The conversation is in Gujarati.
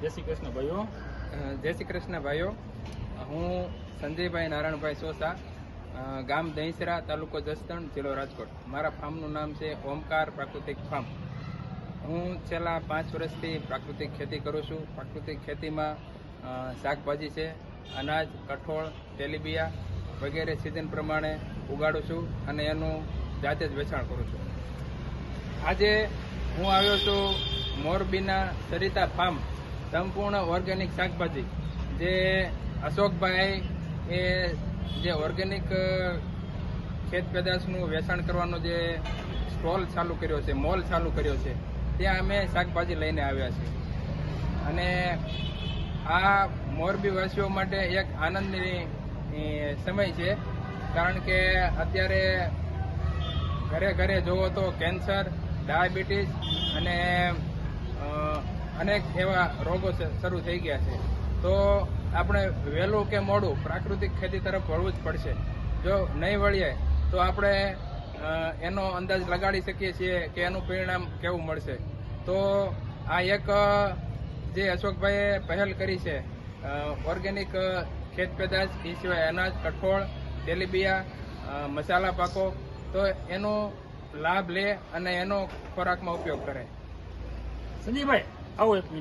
જય શ્રી કૃષ્ણ ભાઈઓ. જય શ્રી કૃષ્ણ ભાઈઓ. હું સંજયભાઈ નારાયણભાઈ સોસા ગામ દહીંસરા, તાલુકો જસદણ, જિલ્લો રાજકોટ. મારા ફાર્મનું નામ છે ઓમકાર પ્રાકૃતિક ફાર્મ. હું છેલ્લા પાંચ વર્ષથી પ્રાકૃતિક ખેતી કરું છું. પ્રાકૃતિક ખેતીમાં શાકભાજી છે, અનાજ, કઠોળ, તેલીબિયા વગેરે સિઝન પ્રમાણે ઉગાડું છું અને એનું જાતે જ વેચાણ કરું છું. આજે હું આવ્યો છું મોરબીના સરિતા ફાર્મ સંપૂર્ણ ઓર્ગેનિક શાકભાજી. જે અશોકભાઈ એ જે ઓર્ગેનિક ખેત પેદાશનું વેચાણ કરવાનો જે સ્ટોલ ચાલુ કર્યો છે, મોલ ચાલુ કર્યો છે, ત્યાં અમે શાકભાજી લઈને આવ્યા છીએ. અને આ મોરબીવાસીઓ માટે એક આનંદની સમય છે. કારણ કે અત્યારે ઘરે ઘરે જોવો તો કેન્સર, ડાયાબિટીસ અને અનેક એવા રોગો શરૂ થઈ ગયા છે. તો આપણે વહેલું કે મોડું પ્રાકૃતિક ખેતી તરફ વળવું જ પડશે. જો નહીં વળીએ, તો આપણે એનો અંદાજ લગાડી શકીએ છીએ કે એનું પરિણામ કેવું મળશે. તો આ એક જે અશોકભાઈએ પહેલ કરી છે ઓર્ગેનિક ખેત પેદાશ, એ સિવાય અનાજ, કઠોળ, તેલીબિયા મસાલા પાકો, તો એનો લાભ લે અને એનો ખોરાકમાં ઉપયોગ કરે. સંજયભાઈ Oh, awet ni